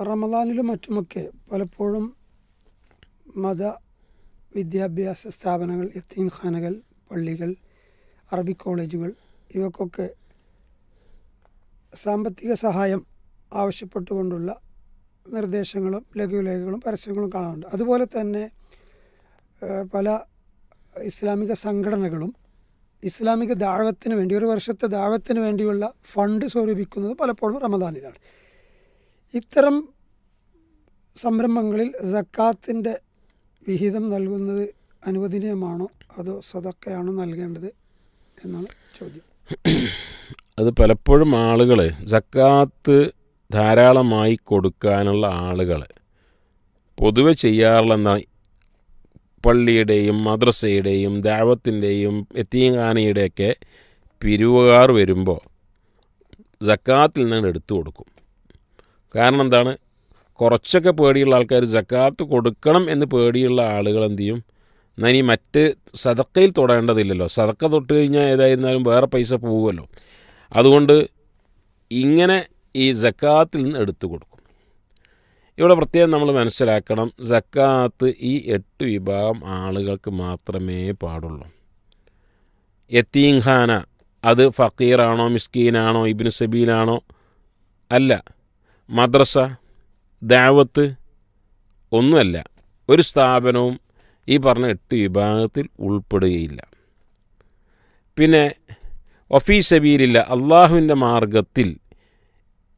റമദാനിലും മറ്റുമൊക്കെ പലപ്പോഴും മത വിദ്യാഭ്യാസ സ്ഥാപനങ്ങൾ യത്തീംഖാനകൾ പള്ളികൾ അറബി കോളേജുകൾ ഇവക്കൊക്കെ സാമ്പത്തിക സഹായം ആവശ്യപ്പെട്ടുകൊണ്ടുള്ള നിർദ്ദേശങ്ങളും ലഘുലേഖകളും പരസ്യങ്ങളും കാണാറുണ്ട്. അതുപോലെ തന്നെ പല ഇസ്ലാമിക സംഘടനകളും ഇസ്ലാമിക ദാഴത്തിന് വേണ്ടി ഒരു വർഷത്തെ ദാഴത്തിന് വേണ്ടിയുള്ള ഫണ്ട് സ്വരൂപിക്കുന്നത് പലപ്പോഴും റമദാനിലാണ്. ഇത്തരം സംരംഭങ്ങളിൽ സക്കാത്തിന്റെ വിഹിതം നൽകുന്നത് അനുവദനീയമാണോ? അതോ സതക്കയാണോ നൽകേണ്ടത് എന്നാണ് ചോദ്യം. അത് പലപ്പോഴും ആളുകൾ സക്കാത്ത് ധാരാളമായി കൊടുക്കാനുള്ള ആളുകൾ പൊതുവെ ചെയ്യാറുള്ള പള്ളിയുടെയും മദ്രസയുടെയും ദാവത്തിന്റെയും എത്തീങ്കാനയുടെയൊക്കെ പിരിവുകാർ വരുമ്പോൾ സക്കാത്തിൽ നിന്ന് എടുത്തു കൊടുക്കും. കാരണം എന്താണ്? കുറച്ചൊക്കെ പേടിയുള്ള ആൾക്കാർ ജക്കാത്ത് കൊടുക്കണം എന്ന് പേടിയുള്ള ആളുകൾ എന്ത് ചെയ്യും? എന്നാൽ ഇനി മറ്റ് സതക്കയിൽ തൊടേണ്ടതില്ലല്ലോ. സതക്ക തൊട്ട് കഴിഞ്ഞാൽ ഏതായിരുന്നാലും വേറെ പൈസ പോകുമല്ലോ അതുകൊണ്ട് ഇങ്ങനെ ഈ ജക്കാത്തിൽ നിന്ന് എടുത്തു കൊടുക്കും. ഇവിടെ പ്രത്യേകം നമ്മൾ മനസ്സിലാക്കണം ജക്കാത്ത് ഈ എട്ട് വിഭാഗം ആളുകൾക്ക് മാത്രമേ പാടുള്ളൂ. യത്തീംഖാന അത് ഫക്കീറാണോ മിസ്കീനാണോ ഇബിന് സബീലാണോ? അല്ല. മദ്രസ ദാവത്ത് ഒന്നുമല്ല ഒരു സ്ഥാപനവും ഈ പറഞ്ഞ എട്ട് വിഭാഗത്തിൽ ഉൾപ്പെടുകയില്ല. പിന്നെ ഒഫീസബീലില്ല അള്ളാഹുവിന്റെ മാർഗത്തിൽ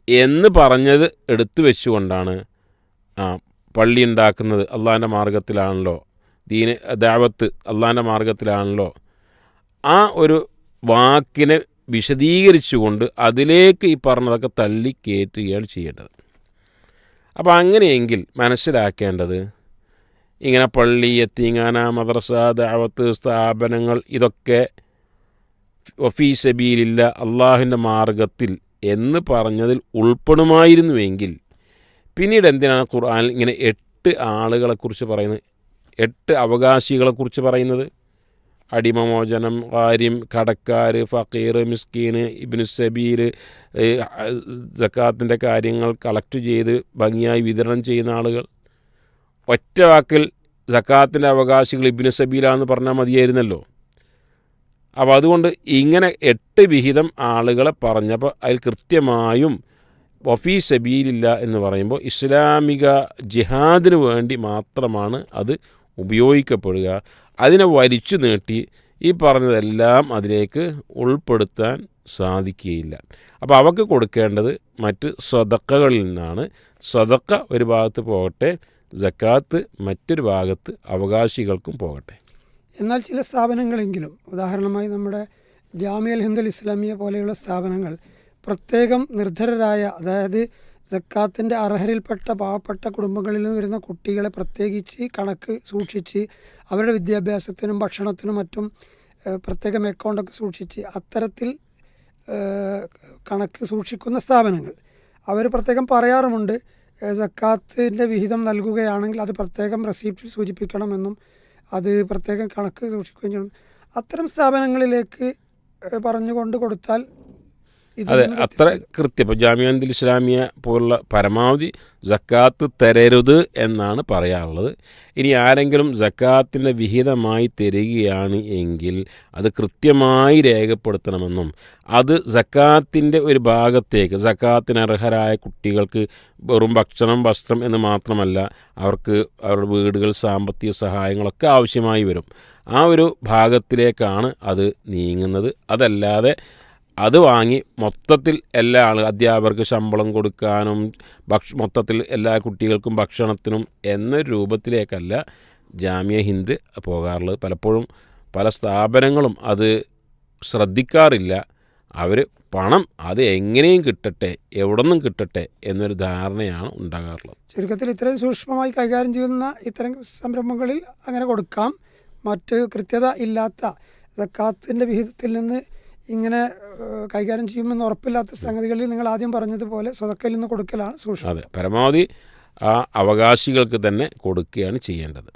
എന്ന് പറഞ്ഞത് എടുത്തു വെച്ചുകൊണ്ടാണ് ആ പള്ളി ഉണ്ടാക്കുന്നത്. അള്ളാഹിന്റെ മാർഗത്തിലാണല്ലോ ദീന ദാവത്ത് അള്ളാഹിന്റെ മാർഗത്തിലാണല്ലോ ആ ഒരു വാക്കിനെ വിശദീകരിച്ചുകൊണ്ട് അതിലേക്ക് ഈ പറഞ്ഞതൊക്കെ തള്ളി കയറ്റുകയാണ് ചെയ്യേണ്ടത്. അപ്പോൾ അങ്ങനെയെങ്കിൽ മനസ്സിലാക്കേണ്ടത് ഇങ്ങനെ പള്ളി എത്തിങ്ങാന മദ്രസ ദാവത്ത് സ്ഥാപനങ്ങൾ ഇതൊക്കെ ഒഫീസ് സബീലില്ല അള്ളാഹുവിന്റെ മാർഗത്തിൽ എന്ന് പറഞ്ഞതിൽ ഉൾപ്പെടുമായിരുന്നുവെങ്കിൽ പിന്നീട് എന്തിനാണ് ഖുർആൻ ഇങ്ങനെ എട്ട് ആളുകളെക്കുറിച്ച് പറയുന്നത്? എട്ട് അവകാശികളെക്കുറിച്ച് പറയുന്നത്? അടിമമോചനം കാര്യം കടക്കാർ ഫക്കീർ മിസ്കീന് ഇബിന് സബീൽ ജക്കാത്തിന്റെ കാര്യങ്ങൾ കളക്ട് ചെയ്ത് ഭംഗിയായി വിതരണം ചെയ്യുന്ന ആളുകൾ. ഒറ്റ വാക്കിൽ ജക്കാത്തിന്റെ അവകാശികൾ ഇബിന് സബീലാന്ന് പറഞ്ഞാൽ മതിയായിരുന്നല്ലോ. അപ്പോൾ അതുകൊണ്ട് ഇങ്ങനെ എട്ട് വിഹിതം ആളുകളെ പറഞ്ഞപ്പോൾ അതിൽ കൃത്യമായും വഫീ സബീലില്ല എന്ന് പറയുമ്പോൾ ഇസ്ലാമിക ജിഹാദിന് വേണ്ടി മാത്രമാണ് അത് ഉപയോഗിക്കപ്പെടുക. അതിനെ വലിച്ചു നീട്ടി ഈ പറഞ്ഞതെല്ലാം അതിലേക്ക് ഉൾപ്പെടുത്താൻ സാധിക്കുകയില്ല. അപ്പോൾ അവക്ക് കൊടുക്കേണ്ടത് മറ്റ് സ്വതക്കകളിൽ നിന്നാണ്. സ്വതക്ക ഒരു ഭാഗത്ത് പോകട്ടെ ജക്കാത്ത് മറ്റൊരു ഭാഗത്ത് അവകാശികൾക്കും പോകട്ടെ. എന്നാൽ ചില സ്ഥാപനങ്ങളെങ്കിലും ഉദാഹരണമായി നമ്മുടെ ജാമിയൽ ഹിന്ദുൽ ഇസ്ലാമിയ പോലെയുള്ള സ്ഥാപനങ്ങൾ പ്രത്യേകം നിർധരരായ അതായത് സക്കാത്തിന്റെ അർഹരിൽപ്പെട്ട പാവപ്പെട്ട കുടുംബങ്ങളിൽ നിന്ന് വരുന്ന കുട്ടികളെ പ്രത്യേകിച്ച് കണക്ക് സൂക്ഷിച്ച് അവരുടെ വിദ്യാഭ്യാസത്തിനും ഭക്ഷണത്തിനും മറ്റും പ്രത്യേകം അക്കൗണ്ടൊക്കെ സൂക്ഷിച്ച് അത്തരത്തിൽ കണക്ക് സൂക്ഷിക്കുന്ന സ്ഥാപനങ്ങൾ. അവർ പ്രത്യേകം പറയാറുമുണ്ട് സക്കാത്തിന്റെ വിഹിതം നൽകുകയാണെങ്കിൽ അത് പ്രത്യേകം റെസീപ്റ്റിൽ സൂചിപ്പിക്കണമെന്നും അത് പ്രത്യേകം കണക്ക് സൂക്ഷിക്കുകയും ചെയ്യണം. അത്തരം സ്ഥാപനങ്ങളിലേക്ക് പറഞ്ഞുകൊണ്ട് കൊടുത്താൽ അതെ അത്ര. കൃത്യം. ഇപ്പോൾ ജാമ്യാന്തിൽ ഇസ്ലാമിയ പോലുള്ള പരമാവധി ജക്കാത്ത് തരരുത് എന്നാണ് പറയാറുള്ളത്. ഇനി ആരെങ്കിലും ജക്കാത്തിന്റെ വിഹിതമായി തരികയാണ് എങ്കിൽ അത് കൃത്യമായി രേഖപ്പെടുത്തണമെന്നും അത് ജക്കാത്തിന്റെ ഒരു ഭാഗത്തേക്ക് ജക്കാത്തിന് അർഹരായ കുട്ടികൾക്ക് വെറും ഭക്ഷണം വസ്ത്രം എന്ന് മാത്രമല്ല അവർക്ക് അവരുടെ വീടുകൾ സാമ്പത്തിക സഹായങ്ങളൊക്കെ ആവശ്യമായി വരും. ആ ഒരു ഭാഗത്തിലേക്കാണ് അത് നീങ്ങുന്നത്. അതല്ലാതെ അത് വാങ്ങി മൊത്തത്തിൽ എല്ലാ ആൾ അധ്യാപകർക്ക് ശമ്പളം കൊടുക്കാനും ഭക്ഷ മൊത്തത്തിൽ എല്ലാ കുട്ടികൾക്കും ഭക്ഷണത്തിനും എന്ന രൂപത്തിലേക്കല്ല ജാമ്യ ഹിന്ദ് പോകാറുള്ളത്. പലപ്പോഴും പല സ്ഥാപനങ്ങളും അത് ശ്രദ്ധിക്കാറില്ല. അവർ പണം അത് എങ്ങനെയും കിട്ടട്ടെ എവിടെ നിന്നും കിട്ടട്ടെ എന്നൊരു ധാരണയാണ് ഉണ്ടാകാറുള്ളത്. ചുരുക്കത്തിൽ ഇത്രയും സൂക്ഷ്മമായി കൈകാര്യം ചെയ്യുന്ന ഇത്തരം സംരംഭങ്ങളിൽ അങ്ങനെ കൊടുക്കാം. മറ്റ് കൃത്യത ഇല്ലാത്ത സക്കാത്തിന്റെ വിഹിതത്തിൽ നിന്ന് ഇങ്ങനെ കൈകാര്യം ചെയ്യുമെന്ന് ഉറപ്പില്ലാത്ത സംഗതികളിൽ നിങ്ങൾ ആദ്യം പറഞ്ഞതുപോലെ സ്വതക്കയിൽ നിന്ന് കൊടുക്കലാണ് സൂക്ഷ്മം അതെ പരമാവധി ആ അവകാശികൾക്ക് തന്നെ കൊടുക്കുകയാണ് ചെയ്യേണ്ടത്.